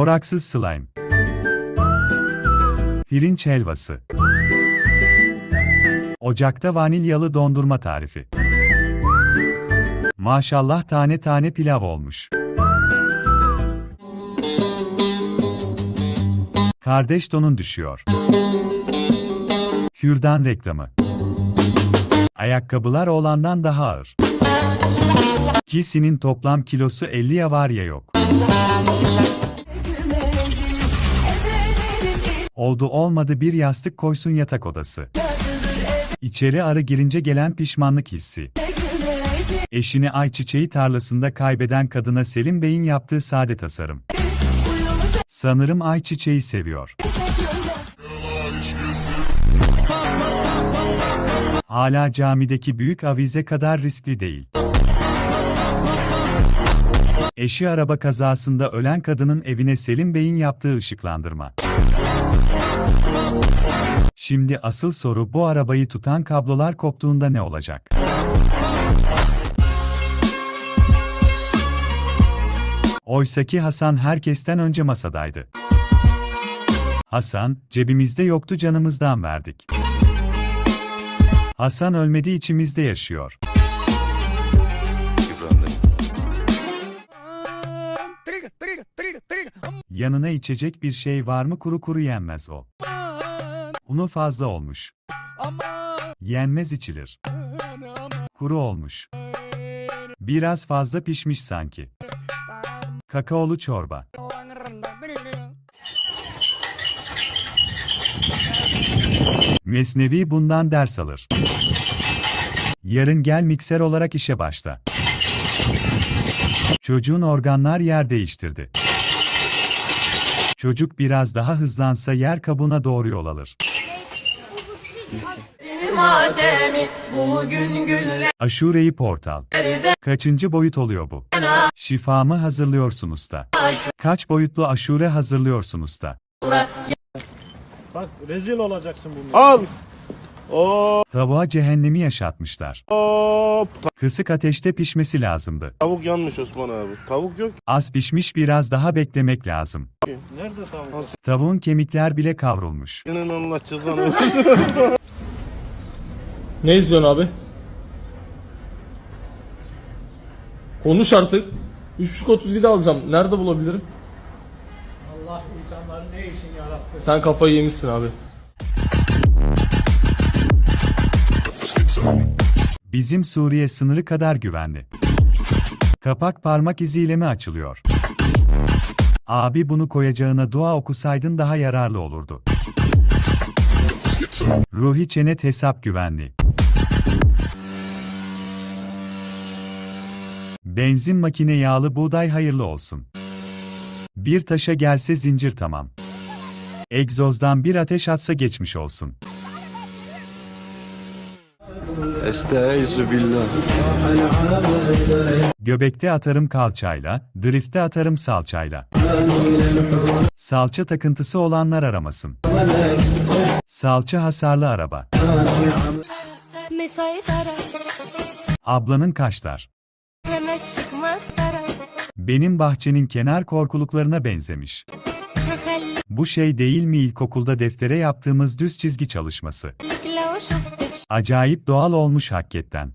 Boraksız slime. Pirinç helvası. Ocakta vanilyalı dondurma tarifi. Maşallah tane tane pilav olmuş. Kardeş donun düşüyor. Kürdan reklamı. Ayakkabılar olandan daha ağır. Kisinin toplam kilosu 50 ya var ya yok. Oldu olmadı bir yastık koysun yatak odası. İçeri arı girince gelen pişmanlık hissi. Eşini ayçiçeği tarlasında kaybeden kadına Selim Bey'in yaptığı sade tasarım. Sanırım ayçiçeği seviyor. Hala camideki büyük avize kadar riskli değil. Eşi araba kazasında ölen kadının evine Selim Bey'in yaptığı ışıklandırma. Şimdi asıl soru bu arabayı tutan kablolar koptuğunda ne olacak? Oysaki Hasan herkesten önce masadaydı. Hasan, cebimizde yoktu canımızdan verdik. Hasan ölmedi içimizde yaşıyor. Yanına içecek bir şey var mı kuru kuru yenmez o. Unu fazla olmuş. Yenmez içilir. Kuru olmuş. Biraz fazla pişmiş sanki. Kakaolu çorba. Mesnevi bundan ders alır. Yarın gel mikser olarak işe başla. Çocuğun organlar yer değiştirdi. Çocuk biraz daha hızlansa yer kabuğuna doğru yol alır. Aşureyi portal. Kaçıncı boyut oluyor bu? Şifamı hazırlıyorsun usta. Kaç boyutlu aşure hazırlıyorsun usta? Bak rezil olacaksın bununla. Al. Hop Tavuğa cehennemi yaşatmışlar. hop. Kısık ateşte pişmesi lazımdı. Tavuk yanmış Osman abi. Tavuk yok. Az pişmiş biraz daha beklemek lazım. Nerede tavuk? Tavuğun kemikler bile kavrulmuş. Senin Allah cezanı Ne izliyorsun abi? Konuş artık. 3.32'de alacağım. Nerede bulabilirim? Allah insanları ne için yarattı? Sen kafayı yemişsin abi. Bizim Suriye sınırı kadar güvenli. Kapak parmak iziyle mi açılıyor? Abi bunu koyacağına dua okusaydın daha yararlı olurdu. Ruhi çenet hesap güvenli. Benzin makine yağlı buğday hayırlı olsun. Bir taşa gelse zincir tamam. Egzozdan bir ateş atsa geçmiş olsun. Estağfirullah. Göbekte atarım kalçayla, drifte atarım salçayla. Salça takıntısı olanlar aramasın. Salça hasarlı araba. Ablanın kaşlar. Benim bahçenin kenar korkuluklarına benzemiş. Bu şey değil mi ilkokulda deftere yaptığımız düz çizgi çalışması? Acayip doğal olmuş hakikaten.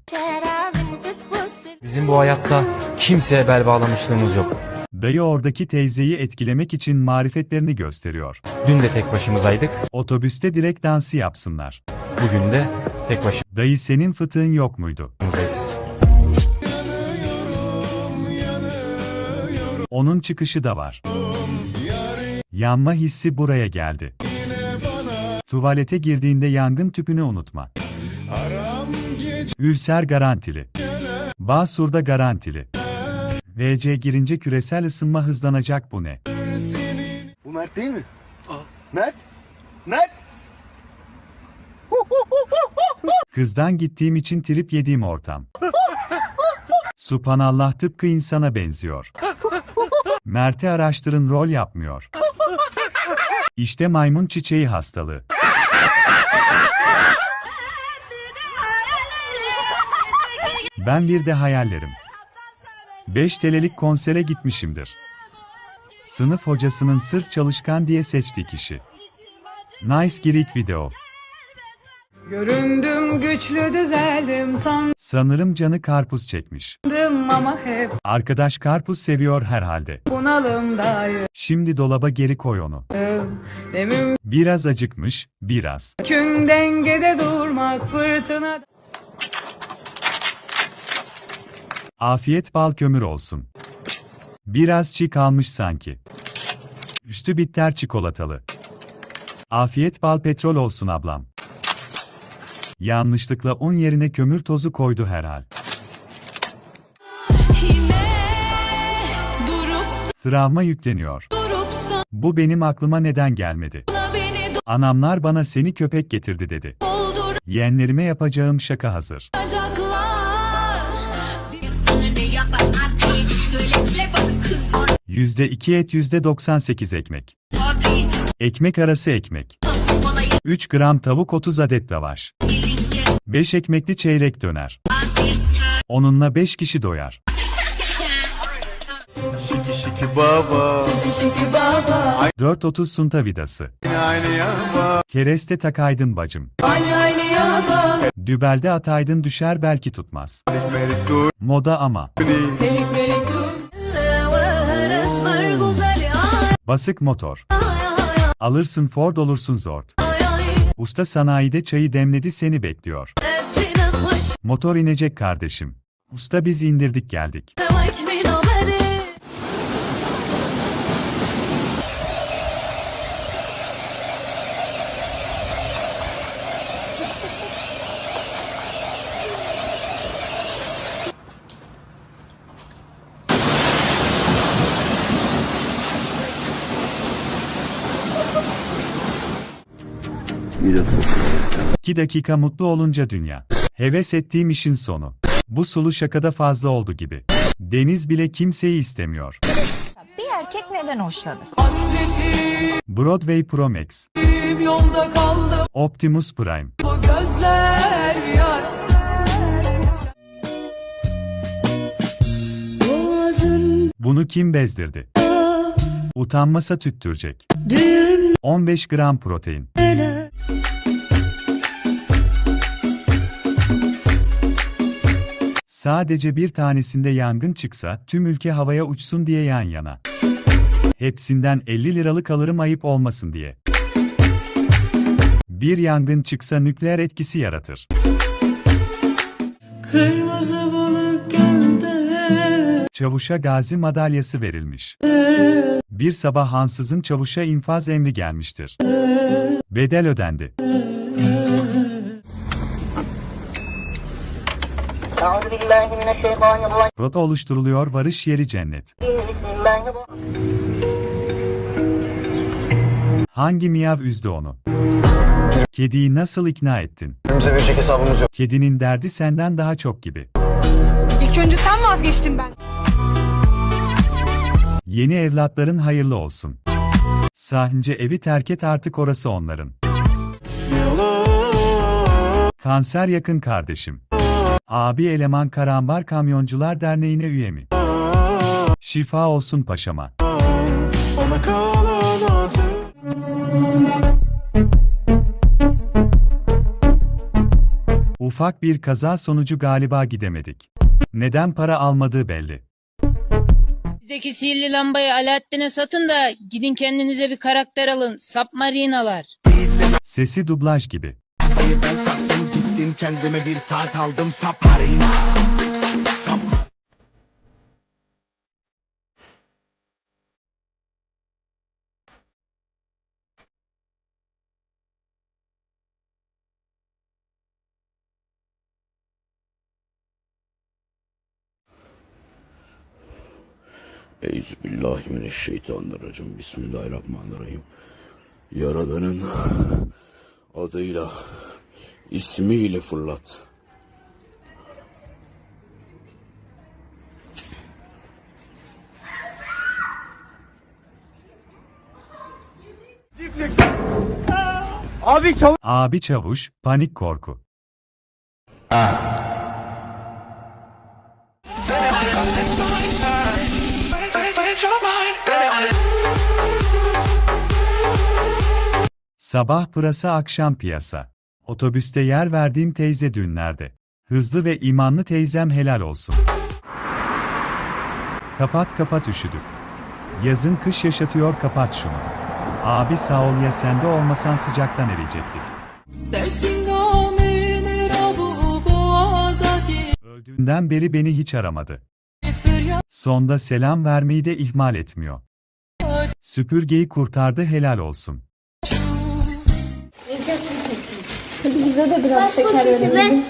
Bizim bu hayatta kimseye bel bağlamışlığımız yok. Dayı oradaki teyzeyi etkilemek için marifetlerini gösteriyor. Dün de tek başımızaydık. Otobüste direkt dansı yapsınlar. Bugün de tek başımızdayız. Dayı senin fıtığın yok muydu? Onun çıkışı da var. Yanma hissi buraya geldi. Tuvalete girdiğinde yangın tüpünü unutma. Ülser garantili. Basur'da garantili. VC girince küresel ısınma hızlanacak bu ne? Bu Mert değil mi? Mert? Mert? Kızdan gittiğim için trip yediğim ortam. Subhanallah tıpkı insana benziyor. Mert'i araştırın rol yapmıyor. İşte maymun çiçeği hastalığı. Ben bir de hayallerim. 5 TL'lik konsere gitmişimdir. Sınıf hocasının sırf çalışkan diye seçtiği kişi. Nice girik video. Göründüm güçlü düzeldim Sanırım canı karpuz çekmiş. sandım ama hep Arkadaş karpuz seviyor herhalde. bunalımdayım Şimdi dolaba geri koy onu. Ve Biraz acıkmış, biraz. mümkün dengede durmak fırtına Afiyet bal kömür olsun. Biraz çiğ kalmış sanki. Üstü bitter çikolatalı. Afiyet bal petrol olsun ablam. Yanlışlıkla un yerine kömür tozu koydu herhal. Travma yükleniyor. Bu benim aklıma neden gelmedi? Anamlar bana seni köpek getirdi dedi. Yeğenlerime yapacağım şaka hazır. %2 et %98 ekmek. Ekmek arası ekmek. 3 gram tavuk 30 adet lavaş. 5 ekmekli çeyrek döner. Onunla 5 kişi doyar. Şiki şiki baba. Şiki şiki baba. 4.30 sunta vidası. Kereste takaydın bacım. Dübelde ataydın düşer belki tutmaz. Moda ama. Merik, merik, Basık motor. Alırsın Ford olursun Zord. Usta sanayide çayı demledi seni bekliyor. Motor inecek kardeşim. Usta biz indirdik geldik. İki dakika mutlu olunca dünya. Heves ettiğim işin sonu. Bu sulu şakada fazla oldu gibi. Deniz bile kimseyi istemiyor. Bir erkek neden hoşlanır? Broadway Pro Max. yolda kaldı Optimus Prime. bu gözler yar Bunu kim bezdirdi? Utanmasa tüttürecek. 15 gram protein. Sadece bir tanesinde yangın çıksa tüm ülke havaya uçsun diye yan yana. Hepsinden 50 liralık alırım ayıp olmasın diye. Bir yangın çıksa nükleer etkisi yaratır. Kırmızı balık gölde Çavuşa gazi madalyası verilmiş. Bir sabah ansızın çavuşa infaz emri gelmiştir. Bedel ödendi. Rota oluşturuluyor varış yeri cennet. Hangi miyav üzdü onu? Kediyi nasıl ikna ettin? Bize verecek hesabımız yok. Kedinin derdi senden daha çok gibi. İlk önce sen vazgeçtin ben Yeni evlatların hayırlı olsun. Sahince evi terk et artık orası onların. Kanser yakın kardeşim. Abi eleman Karambar Kamyoncular Derneği'ne üye mi? Şifa olsun paşama. Ufak bir kaza sonucu galiba gidemedik. Neden para almadığı belli. Bizdeki sihirli lambayı Alaaddin'e satın da gidin kendinize bir karakter alın. Submarinalar. Sesi dublaj gibi. Kendime bir saat aldım saparina. Euzubillahimineşşeytanirracim. Bismillahirrahmanirrahim. Yaradanın adıyla, ismiyle fırlat. Abi çavuş. Abi çavuş, panik korku. Ah. Sabah pırasa akşam piyasa. Otobüste yer verdiğim teyze dünlerde. Hızlı ve imanlı teyzem helal olsun. Kapat kapat üşüdük. Yazın kış yaşatıyor kapat şunu. Abi sağ ol ya sende olmasan sıcaktan eriyecektik. Öldüğünden beri beni hiç aramadı. Sonda selam vermeyi de ihmal etmiyor. Süpürgeyi kurtardı helal olsun. Bize de biraz şeker verin.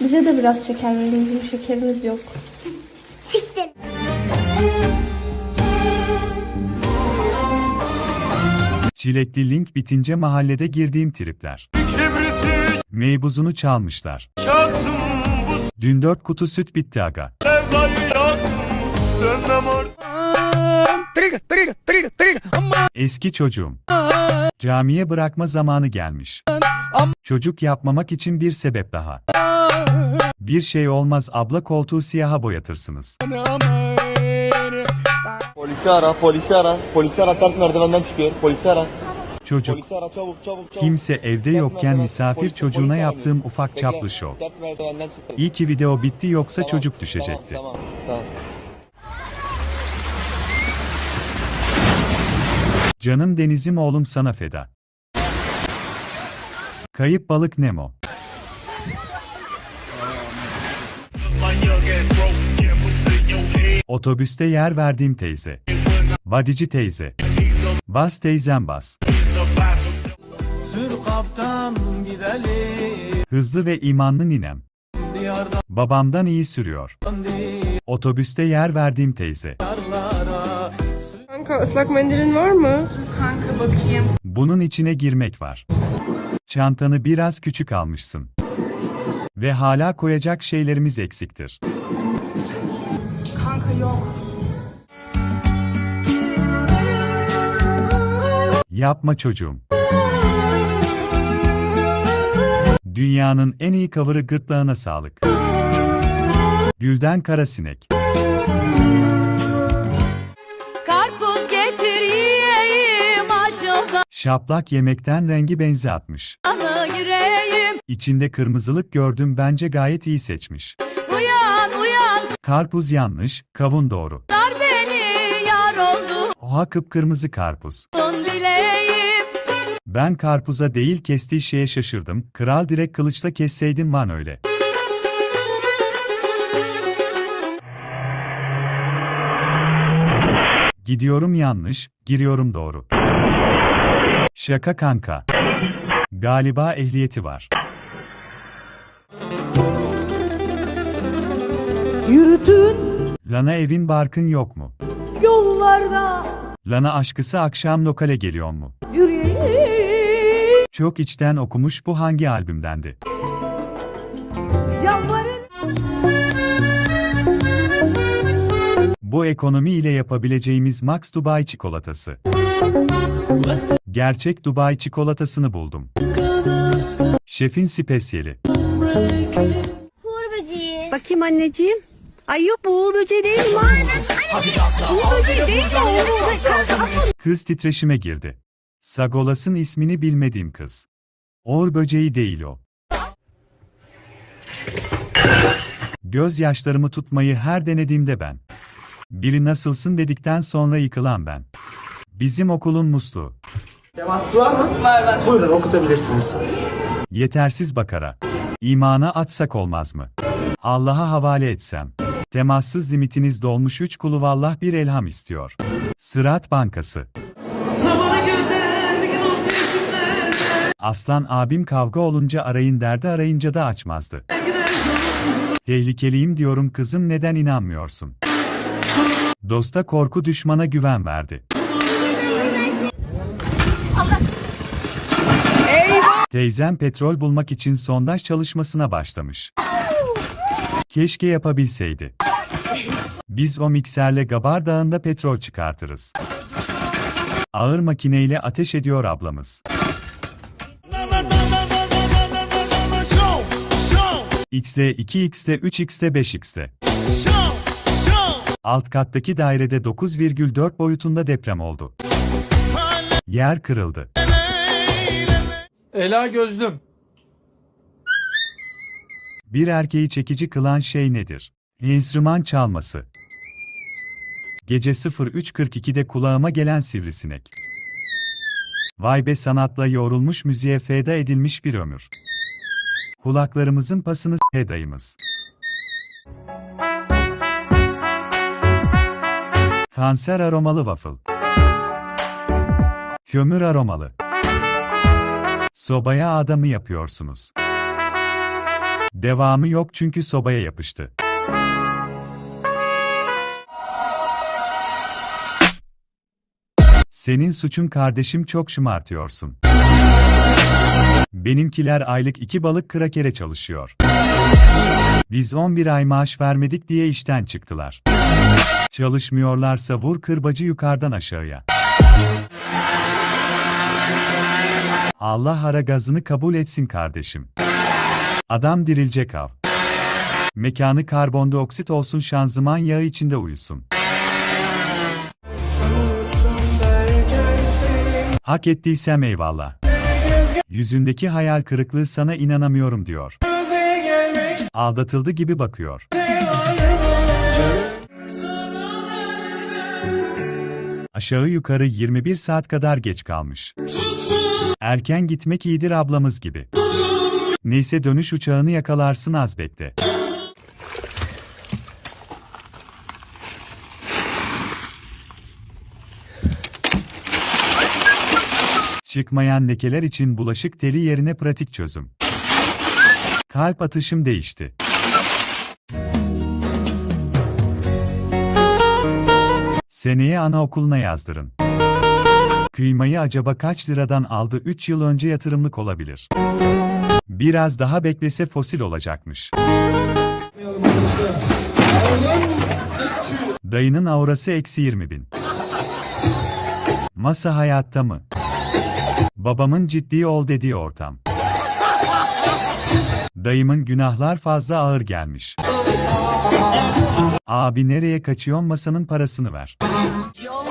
Bize de biraz şeker verin. Bizim şekerimiz yok. Çilekli link bitince mahallede girdiğim tripler. Meybuzunu çalmışlar. Dün dört kutu süt bitti aga. Eski çocuğum. Camiye bırakma zamanı gelmiş. Çocuk yapmamak için bir sebep daha. Bir şey olmaz abla koltuğu siyaha boyatırsınız. Polisi ara, polisi ara. Polisi ara ters merdivenden çıkıyor. Polisi ara. Çocuk. Polisi ara çabuk çabuk çabuk. Kimse evde yokken misafir polisi- çocuğuna polisi yaptığım arıyor. ufak Bekle, çaplı şov. İyi ki video bitti yoksa Tamam, çocuk düşecekti. Tamam, tamam, Canım denizim oğlum sana feda. Kayıp balık Nemo. Otobüste yer verdiğim teyze. Badici teyze. Bas teyzem bas. Sür kaptan gidelim Hızlı ve imanlı ninem. Diyardan Babamdan iyi sürüyor. Otobüste yer verdiğim teyze. diyarlara Kanka ıslak mendilin var mı? Bunun içine girmek var. Çantanı biraz küçük almışsın. Ve hala koyacak şeylerimiz eksiktir. Kanka yok. Yapma çocuğum. Dünyanın en iyi cover'ı gırtlağına sağlık. Gülden Karasinek. Şaplak yemekten rengi benzi atmış. yüreğim İçinde kırmızılık gördüm bence gayet iyi seçmiş. Uyan uyan Karpuz yanlış, kavun doğru. sar beni yar oldu Oha kıpkırmızı karpuz. bileyim Ben karpuza değil kestiği şeye şaşırdım. Kral direkt kılıçla kesseydin van öyle. Gidiyorum yanlış, giriyorum doğru. Şaka kanka. Galiba ehliyeti var. Yürüdün Lana evin barkın yok mu? yollarda Lana aşkısı akşam lokale geliyor mu? yüreğim Çok içten okumuş bu hangi albümdendi? Yalvarın Bu ekonomi ile yapabileceğimiz Max Dubai çikolatası. Gerçek Dubai çikolatasını buldum. Şefin spesiyeli. Bakayım anneciğim. Ay yok bu uğur böceği değil mi? Uğur böceği değil mi? Uğur böceği. Kız titreşime girdi. Sagolas'ın ismini bilmediğim kız. Or böceği değil o. Gözyaşlarımı tutmayı her denediğimde ben. Biri nasılsın dedikten sonra yıkılan ben. Bizim okulun musluğu. Temas var mı? Var var. Buyurun okutabilirsiniz. Yetersiz bakara. İmana atsak olmaz mı? Allah'a havale etsem. Temassız limitiniz dolmuş 3 kulu vallah bir elham istiyor. Sırat Bankası. Aslan abim kavga olunca arayın derdi arayınca da açmazdı. Tehlikeliyim diyorum kızım neden inanmıyorsun? Dosta korku düşmana güven verdi. Teyzem petrol bulmak için sondaj çalışmasına başlamış. Keşke yapabilseydi. Biz o mikserle Gabar Dağı'nda petrol çıkartırız. Ağır makineyle ateş ediyor ablamız. X'de 2X'de 3X'de 5X'de. Alt kattaki dairede 9,4 boyutunda deprem oldu. Yer kırıldı. Ela gözlüm. Bir erkeği çekici kılan şey nedir? Enstrüman çalması. Gece 03.42'de kulağıma gelen sivrisinek. Vay be sanatla yoğrulmuş müziğe feda edilmiş bir ömür. Kulaklarımızın pasını s**e dayımız. Kanser aromalı waffle. Kömür aromalı. Sobaya adamı yapıyorsunuz. Devamı yok çünkü sobaya yapıştı. Senin suçun kardeşim çok şımartıyorsun. Benimkiler aylık iki balık krakere çalışıyor. Biz 11 ay maaş vermedik diye işten çıktılar. Çalışmıyorlarsa vur kırbacı yukarıdan aşağıya. Allah ara gazını kabul etsin kardeşim. Adam dirilecek av. Mekanı karbondioksit olsun şanzıman yağı içinde uyusun. Hak ettiysem eyvallah. Yüzündeki hayal kırıklığı sana inanamıyorum diyor. Aldatıldı gibi bakıyor. Aşağı yukarı 21 saat kadar geç kalmış. Erken gitmek iyidir ablamız gibi. Neyse dönüş uçağını yakalarsın az bekle. Çıkmayan lekeler için bulaşık teli yerine pratik çözüm. Kalp atışım değişti. Seneye anaokuluna yazdırın. Kıymayı acaba kaç liradan aldı 3 yıl önce yatırımlık olabilir. Biraz daha beklese fosil olacakmış. Dayının aurası eksi 20 bin. Masa hayatta mı? Babamın ciddi ol dediği ortam. Dayımın günahlar fazla ağır gelmiş. Abi nereye kaçıyorsun masanın parasını ver. Yalvarırım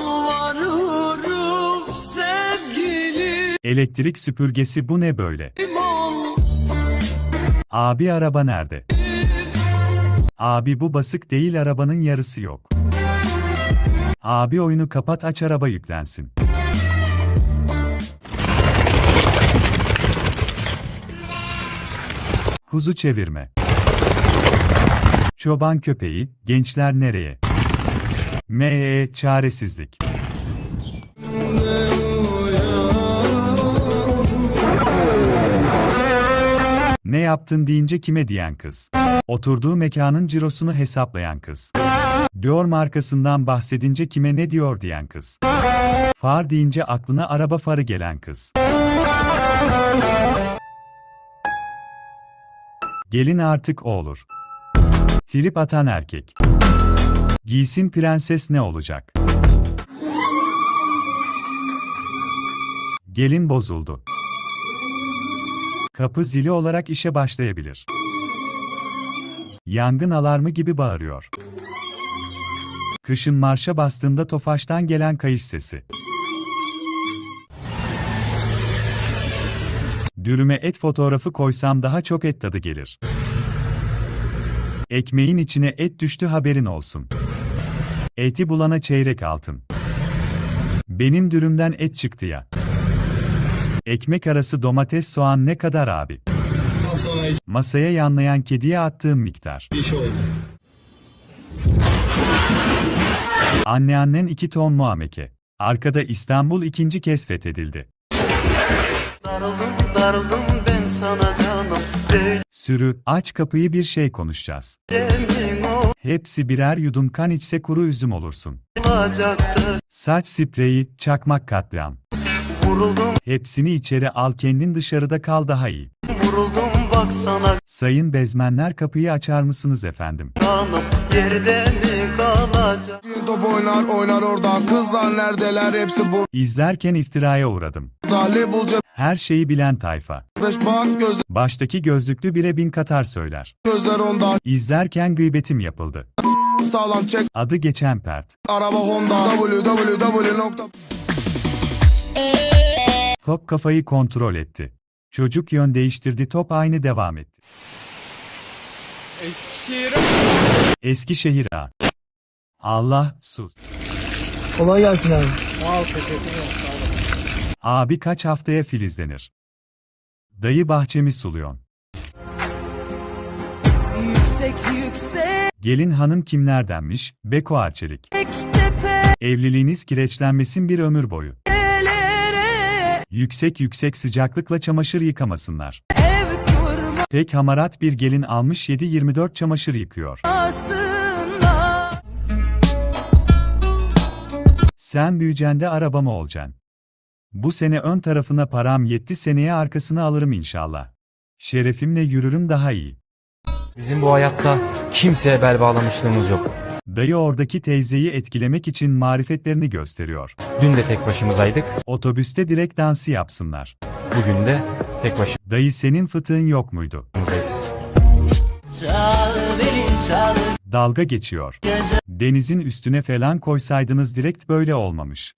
Elektrik süpürgesi bu ne böyle? Abi araba nerede? Abi bu basık değil arabanın yarısı yok. Abi oyunu kapat aç araba yüklensin. Kuzu çevirme. Çoban köpeği, gençler nereye? M.E. çaresizlik. Ne yaptın deyince kime diyen kız. Oturduğu mekanın cirosunu hesaplayan kız. Dior markasından bahsedince kime ne diyor diyen kız. Far deyince aklına araba farı gelen kız. Gelin artık o olur. Trip atan erkek. Giysin prenses ne olacak? Gelin bozuldu. Kapı zili olarak işe başlayabilir. Yangın alarmı gibi bağırıyor. Kışın marşa bastığımda Tofaş'tan gelen kayış sesi. Dürüme et fotoğrafı koysam daha çok et tadı gelir. Ekmeğin içine et düştü haberin olsun. Eti bulana çeyrek altın. Benim dürümden et çıktı ya. Ekmek arası domates soğan ne kadar abi? Masaya yanlayan kediye attığım miktar. Anneannen iki ton muameke. Arkada İstanbul ikinci kez fethedildi. Darıldım darıldım ben sana canım Sürü, aç kapıyı bir şey konuşacağız. Hepsi birer yudum kan içse kuru üzüm olursun. olacaktı Saç spreyi, çakmak katliam. Vuruldum Hepsini içeri al kendin dışarıda kal daha iyi. vuruldum baksana Sayın bezmenler kapıyı açar mısınız efendim? canım Yerde mi kalacak Top oynar oynar orada kızlar neredeler hepsi İzlerken iftiraya uğradım. burada Labelce Her şeyi bilen tayfa. beş bak göz, Baştaki gözlüklü bire bin katar söyler. gözler onda İzlerken gıybetim yapıldı. Sağlam çek Adı geçen pert. araba Honda www nokta Top kafayı kontrol etti. Çocuk yön değiştirdi top aynı devam etti. Eskişehir. Eskişehir A. Allah sus. Kolay gelsin abi. Sağ ol teşekkür ederim. Sağ olun. Abi kaç haftaya filizlenir? Dayı bahçemi suluyon. Yüksek yüksek Gelin hanım kimlerdenmiş? Beko Arçelik. tepe Evliliğiniz kireçlenmesin bir ömür boyu. Yüksek yüksek sıcaklıkla çamaşır yıkamasınlar. Pek hamarat bir gelin almış 7-24 çamaşır yıkıyor. Sen büyüyeceksin de araba mı olacaksın? Bu sene ön tarafına param yetti seneye arkasını alırım inşallah. Şerefimle yürürüm daha iyi. Bizim bu hayatta kimseye bel bağlamışlığımız yok. Dayı oradaki teyzeyi etkilemek için marifetlerini gösteriyor. Dün de tek başımızaydık. Otobüste direkt dansı yapsınlar. Bugün de tek Dayı senin fıtığın yok muydu? başımızdayız. Dalga geçiyor. Denizin üstüne falan koysaydınız direkt böyle olmamış.